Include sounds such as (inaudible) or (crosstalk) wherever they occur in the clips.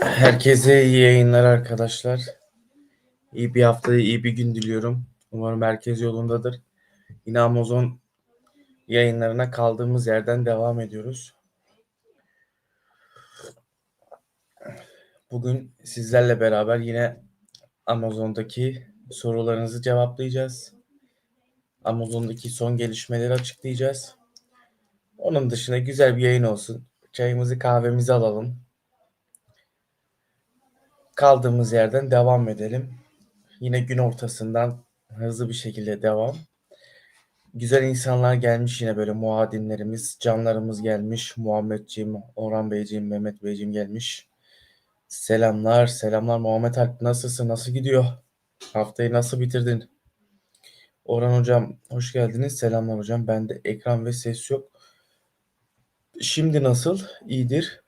Herkese iyi yayınlar arkadaşlar. İyi bir hafta, iyi bir gün diliyorum. Umarım herkes yolundadır. Yine Amazon yayınlarına kaldığımız yerden devam ediyoruz. Bugün sizlerle beraber yine Amazon'daki sorularınızı cevaplayacağız. Amazon'daki son gelişmeleri açıklayacağız. Onun dışında güzel bir yayın olsun. Çayımızı kahvemizi alalım. Kaldığımız yerden devam edelim. Yine gün ortasından hızlı bir şekilde devam. Güzel insanlar gelmiş yine böyle muadinlerimiz, canlarımız gelmiş. Muhammedciğim, Orhan Beyciğim, Mehmet Beyciğim gelmiş. Selamlar, selamlar Muhammed Alp. Nasılsın? Nasıl gidiyor? Haftayı nasıl bitirdin? Orhan hocam hoş geldiniz. Selamlar hocam. Bende ekran ve ses yok. Şimdi nasıl? İyidir.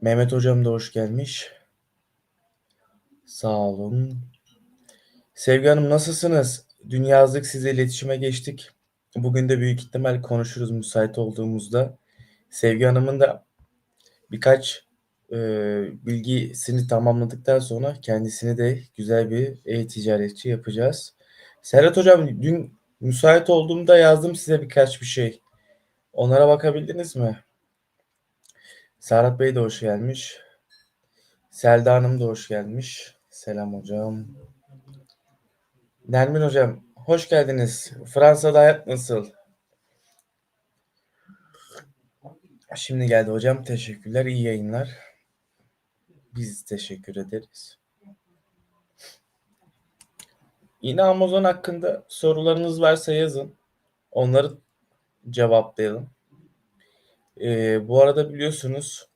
Mehmet hocam da hoş gelmiş. Sağ olun. Sevgi Hanım nasılsınız? Dün yazdık size iletişime geçtik. Bugün de büyük ihtimal konuşuruz müsait olduğumuzda. Sevgi Hanım'ın da birkaç e, bilgisini tamamladıktan sonra kendisini de güzel bir e-ticaretçi yapacağız. Serhat Hocam dün müsait olduğumda yazdım size birkaç bir şey. Onlara bakabildiniz mi? Serhat Bey de hoş gelmiş. Selda Hanım da hoş gelmiş. Selam hocam. Nermin hocam hoş geldiniz. Fransa'da hayat nasıl? Şimdi geldi hocam. Teşekkürler. İyi yayınlar. Biz teşekkür ederiz. Yine Amazon hakkında sorularınız varsa yazın. Onları cevaplayalım. Ee, bu arada biliyorsunuz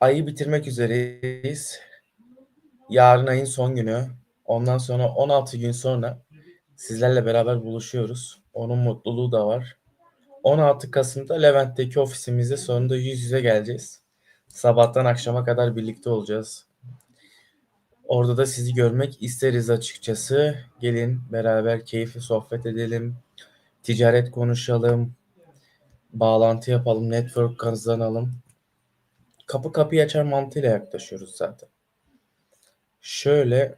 ayı bitirmek üzereyiz. Yarın ayın son günü. Ondan sonra 16 gün sonra sizlerle beraber buluşuyoruz. Onun mutluluğu da var. 16 Kasım'da Levent'teki ofisimizde sonunda yüz yüze geleceğiz. Sabahtan akşama kadar birlikte olacağız. Orada da sizi görmek isteriz açıkçası. Gelin beraber keyifli sohbet edelim. Ticaret konuşalım. Bağlantı yapalım. Network kazanalım. Kapı kapıyı açar mantığıyla yaklaşıyoruz zaten. Şöyle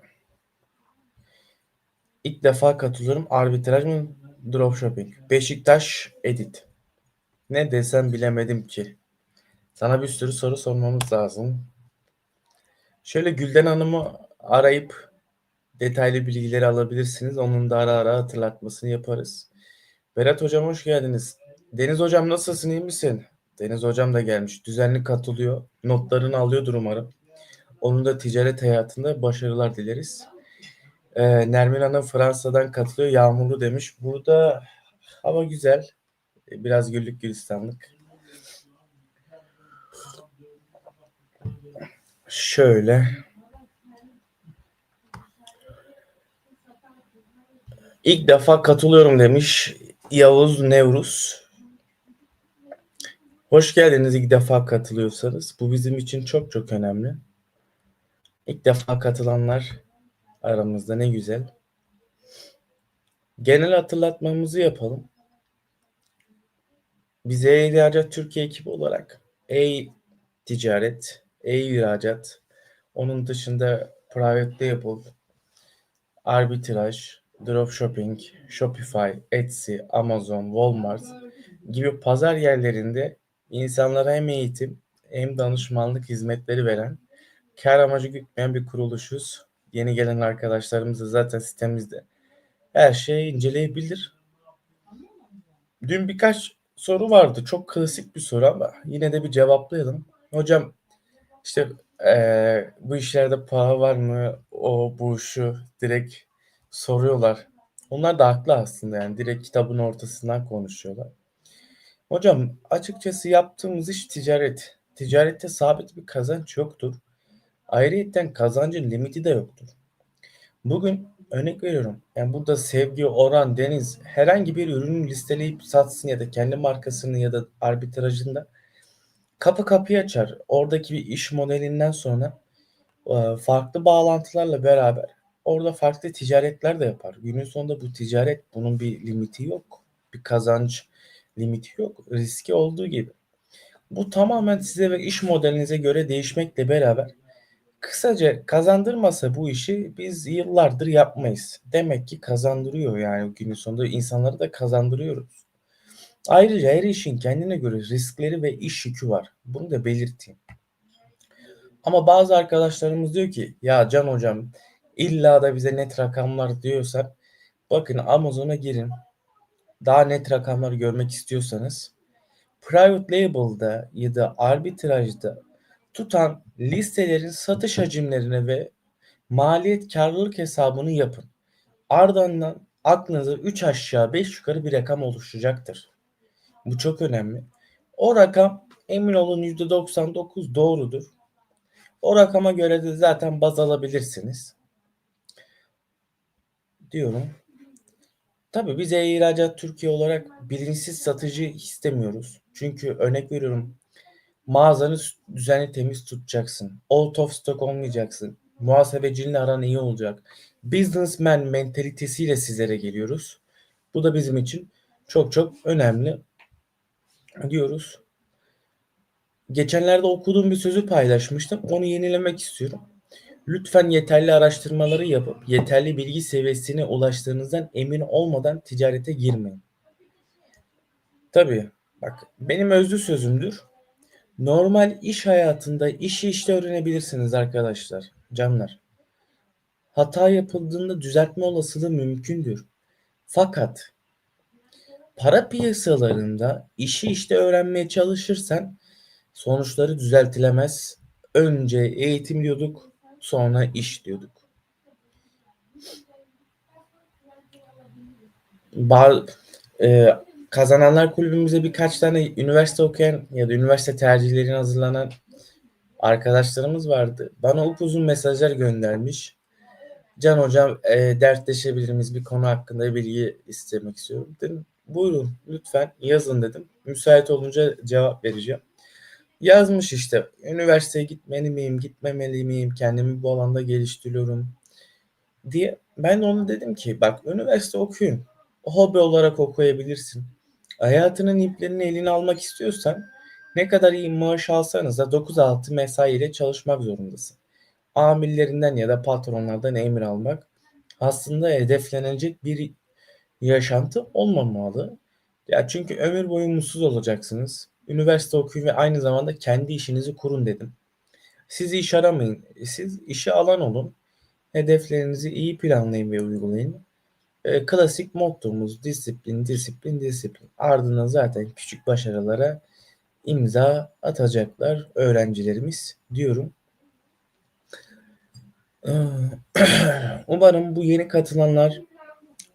ilk defa katılıyorum. Arbitraj mı? Dropshipping. Beşiktaş Edit. Ne desem bilemedim ki. Sana bir sürü soru sormamız lazım. Şöyle Gülden Hanım'ı arayıp detaylı bilgileri alabilirsiniz. Onun da ara ara hatırlatmasını yaparız. Berat Hocam hoş geldiniz. Deniz Hocam nasılsın iyi misin? Deniz Hocam da gelmiş. Düzenli katılıyor. Notlarını alıyordur umarım. Onun da ticaret hayatında başarılar dileriz. Ee, Nermin Hanım Fransa'dan katılıyor. Yağmurlu demiş. Burada hava güzel. Biraz güllük gülistanlık. Şöyle. İlk defa katılıyorum demiş Yavuz Nevruz. Hoş geldiniz ilk defa katılıyorsanız. Bu bizim için çok çok önemli. İlk defa katılanlar aramızda ne güzel. Genel hatırlatmamızı yapalım. Bize e-ihracat Türkiye ekibi olarak e-ticaret, e-ihracat, onun dışında private label, arbitraj, dropshipping, Shopify, Etsy, Amazon, Walmart gibi pazar yerlerinde insanlara hem eğitim hem danışmanlık hizmetleri veren kar amacı gütmeyen bir kuruluşuz. Yeni gelen arkadaşlarımız da zaten sitemizde her şeyi inceleyebilir. Dün birkaç soru vardı. Çok klasik bir soru ama yine de bir cevaplayalım. Hocam işte ee, bu işlerde para var mı? O bu şu direkt soruyorlar. Onlar da haklı aslında yani direkt kitabın ortasından konuşuyorlar. Hocam açıkçası yaptığımız iş ticaret. Ticarette sabit bir kazanç yoktur. Ayrıyeten kazancın limiti de yoktur. Bugün örnek veriyorum. Yani burada Sevgi, Orhan, Deniz herhangi bir ürünü listeleyip satsın ya da kendi markasını ya da arbitrajında kapı kapıyı açar. Oradaki bir iş modelinden sonra farklı bağlantılarla beraber orada farklı ticaretler de yapar. Günün sonunda bu ticaret bunun bir limiti yok. Bir kazanç limiti yok. Riski olduğu gibi. Bu tamamen size ve iş modelinize göre değişmekle beraber kısaca kazandırmasa bu işi biz yıllardır yapmayız. Demek ki kazandırıyor yani günün sonunda insanları da kazandırıyoruz. Ayrıca her işin kendine göre riskleri ve iş yükü var. Bunu da belirteyim. Ama bazı arkadaşlarımız diyor ki ya Can hocam illa da bize net rakamlar diyorsan bakın Amazon'a girin. Daha net rakamlar görmek istiyorsanız private label'da ya da arbitrajda tutan listelerin satış hacimlerine ve maliyet karlılık hesabını yapın. Ardından aklınıza 3 aşağı 5 yukarı bir rakam oluşacaktır. Bu çok önemli. O rakam emin olun %99 doğrudur. O rakama göre de zaten baz alabilirsiniz. Diyorum. Tabii biz ihracat Türkiye olarak bilinçsiz satıcı istemiyoruz. Çünkü örnek veriyorum mağazanı düzenli temiz tutacaksın. Out of stock olmayacaksın. Muhasebecinle aran iyi olacak. Businessman mentalitesiyle sizlere geliyoruz. Bu da bizim için çok çok önemli diyoruz. Geçenlerde okuduğum bir sözü paylaşmıştım. Onu yenilemek istiyorum. Lütfen yeterli araştırmaları yapıp yeterli bilgi seviyesine ulaştığınızdan emin olmadan ticarete girmeyin. Tabii bak benim özlü sözümdür. Normal iş hayatında işi işte öğrenebilirsiniz arkadaşlar, canlar. Hata yapıldığında düzeltme olasılığı mümkündür. Fakat para piyasalarında işi işte öğrenmeye çalışırsan sonuçları düzeltilemez. Önce eğitim diyorduk, sonra iş diyorduk. Ba e, kazananlar kulübümüze birkaç tane üniversite okuyan ya da üniversite tercihlerine hazırlanan arkadaşlarımız vardı. Bana upuzun mesajlar göndermiş. Can hocam e, dertleşebiliriz bir konu hakkında bilgi istemek istiyorum. Dedim buyurun lütfen yazın dedim. Müsait olunca cevap vereceğim. Yazmış işte üniversiteye gitmeli miyim, gitmemeli miyim, kendimi bu alanda geliştiriyorum diye. Ben de ona dedim ki bak üniversite okuyun. Hobi olarak okuyabilirsin. Hayatının iplerini eline almak istiyorsan ne kadar iyi maaş alsanız da 9-6 mesai ile çalışmak zorundasın. Amillerinden ya da patronlardan emir almak aslında hedeflenecek bir yaşantı olmamalı. Ya çünkü ömür boyu mutsuz olacaksınız. Üniversite okuyun ve aynı zamanda kendi işinizi kurun dedim. Siz iş aramayın. Siz işi alan olun. Hedeflerinizi iyi planlayın ve uygulayın. E, klasik mottomuz disiplin, disiplin, disiplin. Ardından zaten küçük başarılara imza atacaklar öğrencilerimiz diyorum. (clears throat) Umarım bu yeni katılanlar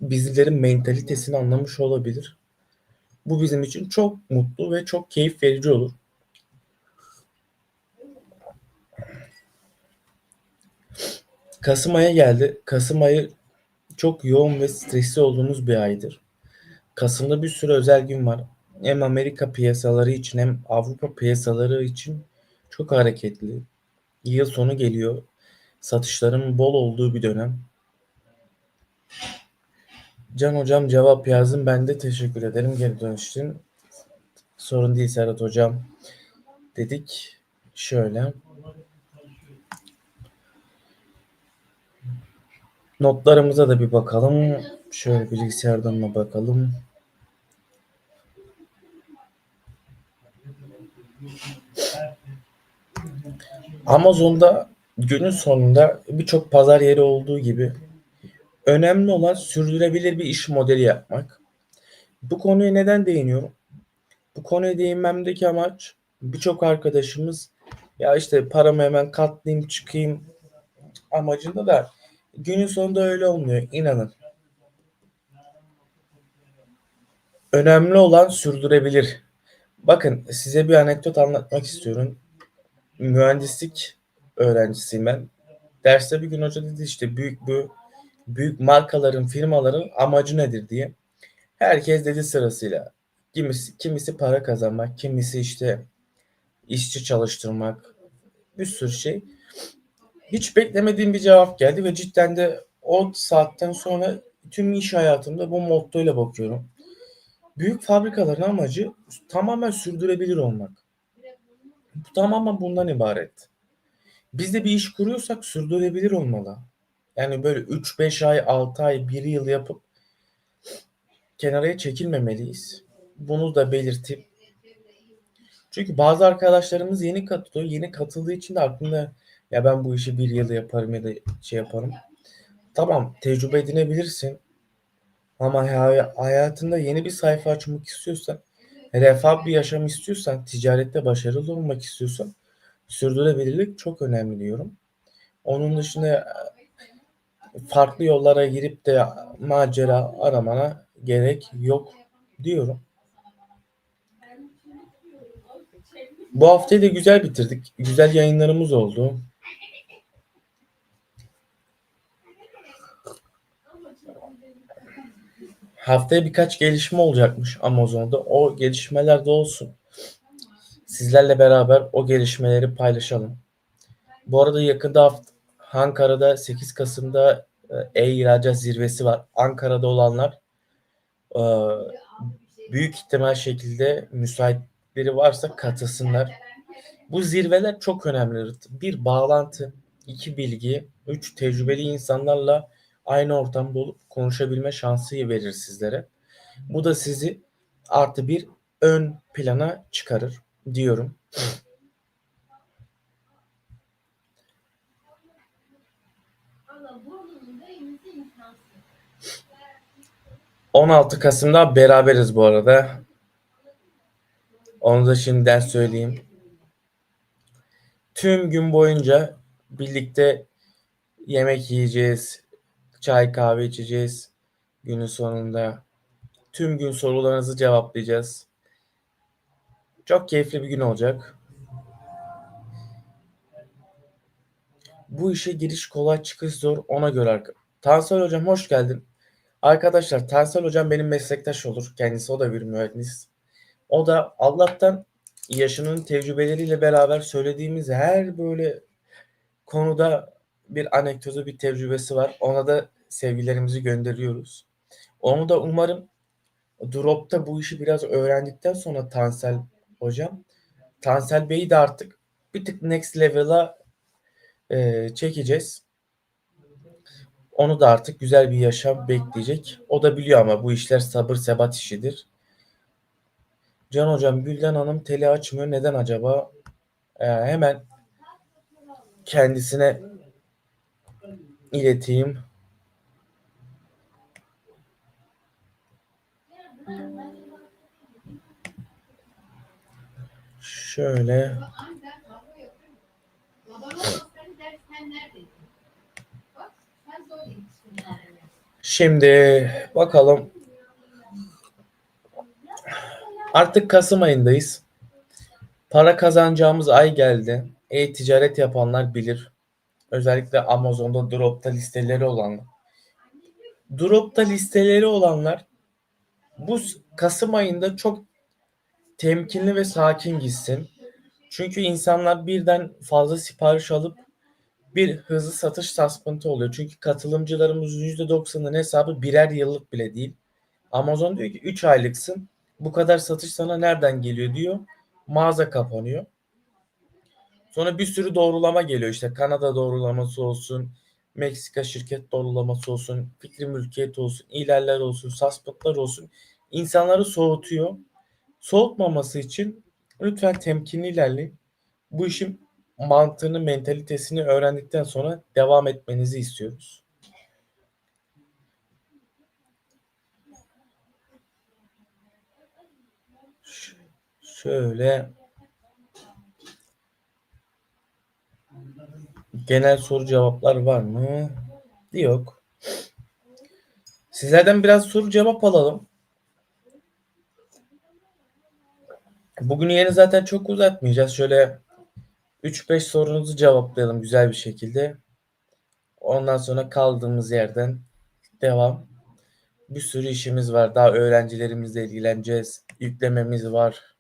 bizlerin mentalitesini anlamış olabilir. Bu bizim için çok mutlu ve çok keyif verici olur. Kasım ayı geldi. Kasım ayı çok yoğun ve stresli olduğumuz bir aydır. Kasım'da bir sürü özel gün var. Hem Amerika piyasaları için hem Avrupa piyasaları için çok hareketli. Yıl sonu geliyor. Satışların bol olduğu bir dönem. Can hocam cevap yazdım. Ben de teşekkür ederim geri dönüştün. Sorun değil Serhat hocam. Dedik. Şöyle. Notlarımıza da bir bakalım. Şöyle bilgisayardan da bakalım. Amazon'da günün sonunda birçok pazar yeri olduğu gibi önemli olan sürdürülebilir bir iş modeli yapmak. Bu konuya neden değiniyorum? Bu konuya değinmemdeki amaç birçok arkadaşımız ya işte paramı hemen katlayayım çıkayım amacında da günün sonunda öyle olmuyor inanın. Önemli olan sürdürebilir. Bakın size bir anekdot anlatmak istiyorum. Mühendislik öğrencisiyim ben. Derste bir gün hoca dedi işte büyük bu büyük markaların, firmaların amacı nedir diye. Herkes dedi sırasıyla. Kimisi, kimisi para kazanmak, kimisi işte işçi çalıştırmak, bir sürü şey. Hiç beklemediğim bir cevap geldi ve cidden de o saatten sonra tüm iş hayatımda bu mottoyla bakıyorum. Büyük fabrikaların amacı tamamen sürdürebilir olmak. Bu tamamen bundan ibaret. Biz de bir iş kuruyorsak sürdürülebilir olmalı. Yani böyle 3-5 ay, 6 ay, 1 yıl yapıp kenara çekilmemeliyiz. Bunu da belirtip çünkü bazı arkadaşlarımız yeni katılıyor. Yeni katıldığı için de aklında ya ben bu işi bir yıl yaparım ya da şey yaparım. Tamam tecrübe edinebilirsin. Ama hay- hayatında yeni bir sayfa açmak istiyorsan, refah bir yaşam istiyorsan, ticarette başarılı olmak istiyorsan sürdürülebilirlik çok önemli diyorum. Onun dışında farklı yollara girip de macera aramana gerek yok diyorum. Bu haftayı da güzel bitirdik. Güzel yayınlarımız oldu. Haftaya birkaç gelişme olacakmış Amazon'da. O gelişmeler de olsun. Sizlerle beraber o gelişmeleri paylaşalım. Bu arada yakında hafta, Ankara'da 8 Kasım'da e-ihracat zirvesi var. Ankara'da olanlar e, büyük ihtimal şekilde müsaitleri varsa katılsınlar. Bu zirveler çok önemli. Bir bağlantı, iki bilgi, üç tecrübeli insanlarla aynı ortamda olup konuşabilme şansı verir sizlere. Bu da sizi artı bir ön plana çıkarır diyorum. ...16 Kasım'da beraberiz bu arada. Onu da şimdiden söyleyeyim. Tüm gün boyunca birlikte yemek yiyeceğiz, çay kahve içeceğiz. Günün sonunda tüm gün sorularınızı cevaplayacağız. Çok keyifli bir gün olacak. Bu işe giriş kolay çıkış zor ona göre. Tansel hocam hoş geldin. Arkadaşlar Tansel hocam benim meslektaş olur. Kendisi o da bir mühendis. O da Allah'tan yaşının tecrübeleriyle beraber söylediğimiz her böyle konuda bir anekdotu, bir tecrübesi var. Ona da sevgilerimizi gönderiyoruz. Onu da umarım Drop'ta bu işi biraz öğrendikten sonra Tansel hocam, Tansel Bey'i de artık bir tık next level'a e, çekeceğiz. Onu da artık güzel bir yaşam bekleyecek. O da biliyor ama bu işler sabır sebat işidir. Can hocam Gülden Hanım teli açmıyor. Neden acaba? Ee, hemen kendisine ileteyim. Şöyle. Şimdi bakalım. Artık Kasım ayındayız. Para kazanacağımız ay geldi. E-ticaret yapanlar bilir. Özellikle Amazon'da Drop'ta listeleri olanlar. Drop'ta listeleri olanlar bu Kasım ayında çok temkinli ve sakin gitsin. Çünkü insanlar birden fazla sipariş alıp bir hızlı satış saspıntı oluyor. Çünkü katılımcılarımızın %90'ının hesabı birer yıllık bile değil. Amazon diyor ki 3 aylıksın. Bu kadar satış sana nereden geliyor diyor. Mağaza kapanıyor. Sonra bir sürü doğrulama geliyor. İşte Kanada doğrulaması olsun, Meksika şirket doğrulaması olsun, fikri mülkiyet olsun, ilerler olsun, saspıtlar olsun. İnsanları soğutuyor. Soğutmaması için lütfen temkinli ilerleyin. Bu işin mantığını, mentalitesini öğrendikten sonra devam etmenizi istiyoruz. Şöyle genel soru cevaplar var mı? Yok. Sizlerden biraz soru cevap alalım. Bugün yeni zaten çok uzatmayacağız. Şöyle 3-5 sorunuzu cevaplayalım güzel bir şekilde. Ondan sonra kaldığımız yerden devam. Bir sürü işimiz var. Daha öğrencilerimizle ilgileneceğiz. Yüklememiz var.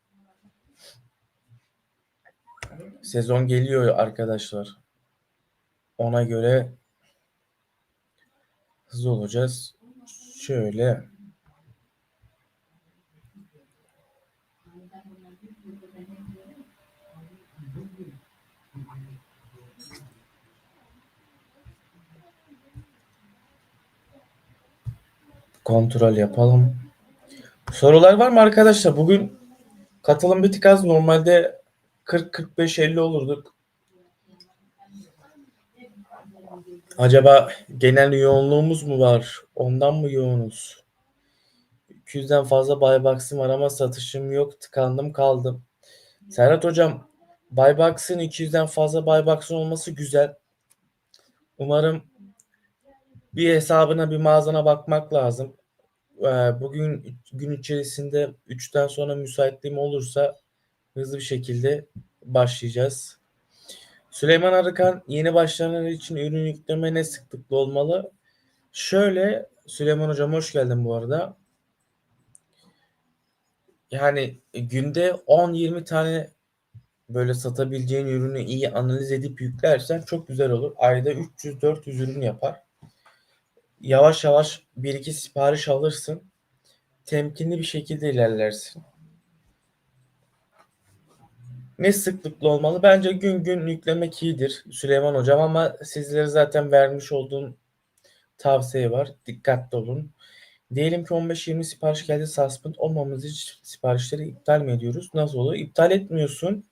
Sezon geliyor arkadaşlar. Ona göre hızlı olacağız. Şöyle Kontrol yapalım. Sorular var mı arkadaşlar? Bugün katılım bir tık az. Normalde 40-45-50 olurduk. Acaba genel yoğunluğumuz mu var? Ondan mı yoğunuz? 200'den fazla buybox'ım var ama satışım yok. Tıkandım kaldım. Serhat hocam buybox'ın 200'den fazla buybox'ın olması güzel. Umarım bir hesabına bir mağazana bakmak lazım. Ee, Bugün gün içerisinde 3'ten sonra müsaitliğim olursa hızlı bir şekilde başlayacağız. Süleyman Arıkan yeni başlayanlar için ürün yükleme ne sıklıkla olmalı? Şöyle Süleyman Hocam hoş geldin bu arada. Yani günde 10-20 tane böyle satabileceğin ürünü iyi analiz edip yüklersen çok güzel olur. Ayda 300-400 ürün yapar. Yavaş yavaş bir iki sipariş alırsın. Temkinli bir şekilde ilerlersin. Ne sıklıkla olmalı? Bence gün gün yüklemek iyidir Süleyman Hocam ama sizlere zaten vermiş olduğum tavsiye var. Dikkatli olun. Diyelim ki 15-20 sipariş geldi suspend olmamız için siparişleri iptal mi ediyoruz? Nasıl olur? İptal etmiyorsun.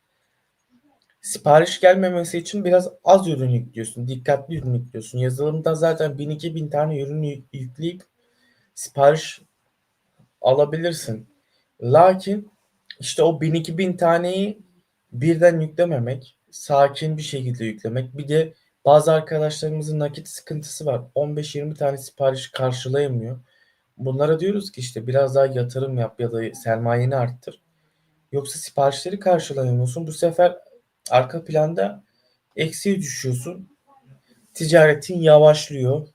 Sipariş gelmemesi için biraz az ürün yüklüyorsun. Dikkatli ürün yüklüyorsun. Yazılımda zaten 1000-2000 tane ürün yükleyip sipariş alabilirsin. Lakin işte o 1000-2000 taneyi birden yüklememek, sakin bir şekilde yüklemek. Bir de bazı arkadaşlarımızın nakit sıkıntısı var. 15-20 tane sipariş karşılayamıyor. Bunlara diyoruz ki işte biraz daha yatırım yap ya da sermayeni arttır. Yoksa siparişleri karşılayamıyorsun. Bu sefer arka planda eksiye düşüyorsun. Ticaretin yavaşlıyor.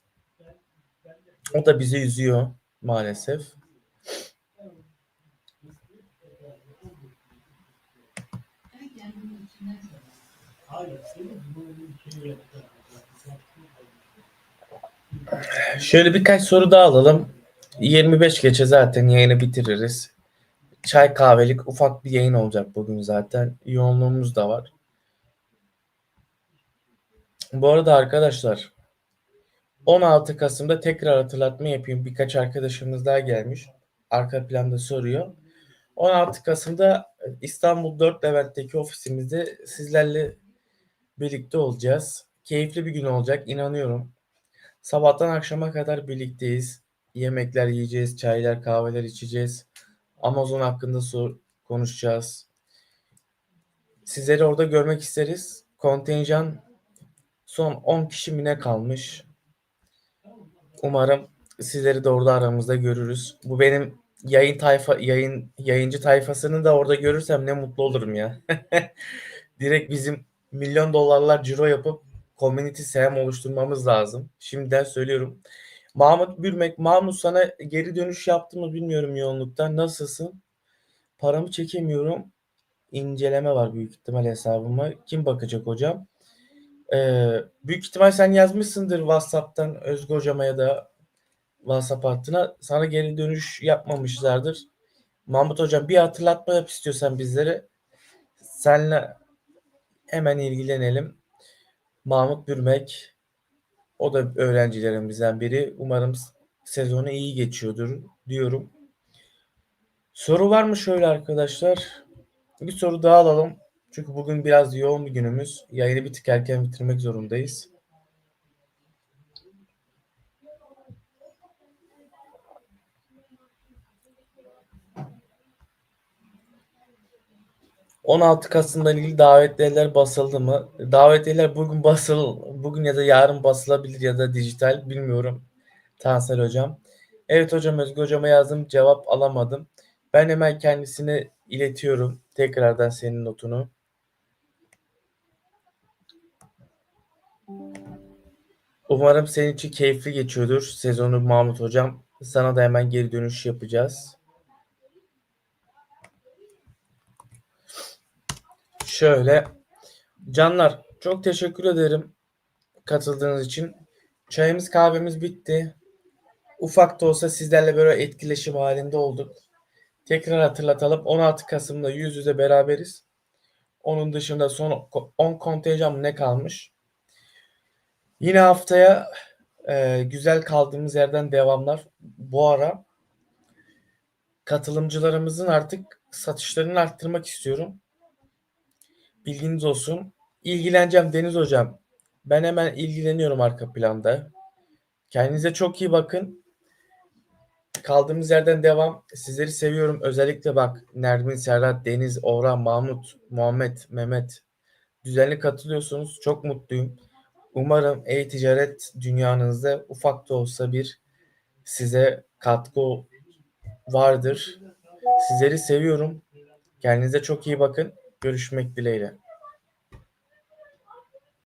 O da bizi üzüyor maalesef. Şöyle birkaç soru daha alalım. 25 geçe zaten yayını bitiririz. Çay kahvelik ufak bir yayın olacak bugün zaten. Yoğunluğumuz da var. Bu arada arkadaşlar 16 Kasım'da tekrar hatırlatma yapayım. Birkaç arkadaşımız daha gelmiş. Arka planda soruyor. 16 Kasım'da İstanbul 4 Levent'teki ofisimizde sizlerle birlikte olacağız. Keyifli bir gün olacak inanıyorum. Sabahtan akşama kadar birlikteyiz. Yemekler yiyeceğiz, çaylar, kahveler içeceğiz. Amazon hakkında sor, konuşacağız. Sizleri orada görmek isteriz. Kontenjan son 10 kişi mi ne kalmış. Umarım sizleri de orada aramızda görürüz. Bu benim yayın tayfa yayın yayıncı tayfasını da orada görürsem ne mutlu olurum ya. (laughs) Direkt bizim milyon dolarlar ciro yapıp community SM oluşturmamız lazım. Şimdiden söylüyorum. Mahmut Bürmek, Mahmut sana geri dönüş yaptım mı bilmiyorum yoğunluktan. Nasılsın? Paramı çekemiyorum. İnceleme var büyük ihtimal hesabıma. Kim bakacak hocam? Ee, büyük ihtimal sen yazmışsındır WhatsApp'tan Özgü hocama ya da WhatsApp hattına. Sana geri dönüş yapmamışlardır. Mahmut hocam bir hatırlatma yap istiyorsan bizlere. Senle hemen ilgilenelim. Mahmut Bürmek o da öğrencilerimizden biri. Umarım sezonu iyi geçiyordur diyorum. Soru var mı şöyle arkadaşlar? Bir soru daha alalım. Çünkü bugün biraz yoğun bir günümüz. Yayını bir tık erken bitirmek zorundayız. ...16 Kasım'dan ilgili davetiyeler basıldı mı? Davetiyeler bugün basıl, bugün ya da yarın basılabilir ya da dijital bilmiyorum. Tansel hocam. Evet hocam Özgü hocama yazdım cevap alamadım. Ben hemen kendisine iletiyorum tekrardan senin notunu. Umarım senin için keyifli geçiyordur sezonu Mahmut hocam. Sana da hemen geri dönüş yapacağız. Şöyle canlar çok teşekkür ederim katıldığınız için. Çayımız kahvemiz bitti. Ufak da olsa sizlerle böyle etkileşim halinde olduk. Tekrar hatırlatalım. 16 Kasım'da yüz yüze beraberiz. Onun dışında son 10 kontenjan ne kalmış? Yine haftaya Ee, güzel kaldığımız yerden devamlar. Bu ara katılımcılarımızın artık satışlarını arttırmak istiyorum. Bilginiz olsun. İlgileneceğim Deniz Hocam. Ben hemen ilgileniyorum arka planda. Kendinize çok iyi bakın. Kaldığımız yerden devam. Sizleri seviyorum. Özellikle bak Nermin, Serhat, Deniz, Orhan, Mahmut, Muhammed, Mehmet düzenli katılıyorsunuz. Çok mutluyum. Umarım e-ticaret dünyanızda ufak da olsa bir size katkı vardır. Sizleri seviyorum. Kendinize çok iyi bakın. Görüşmek dileğiyle.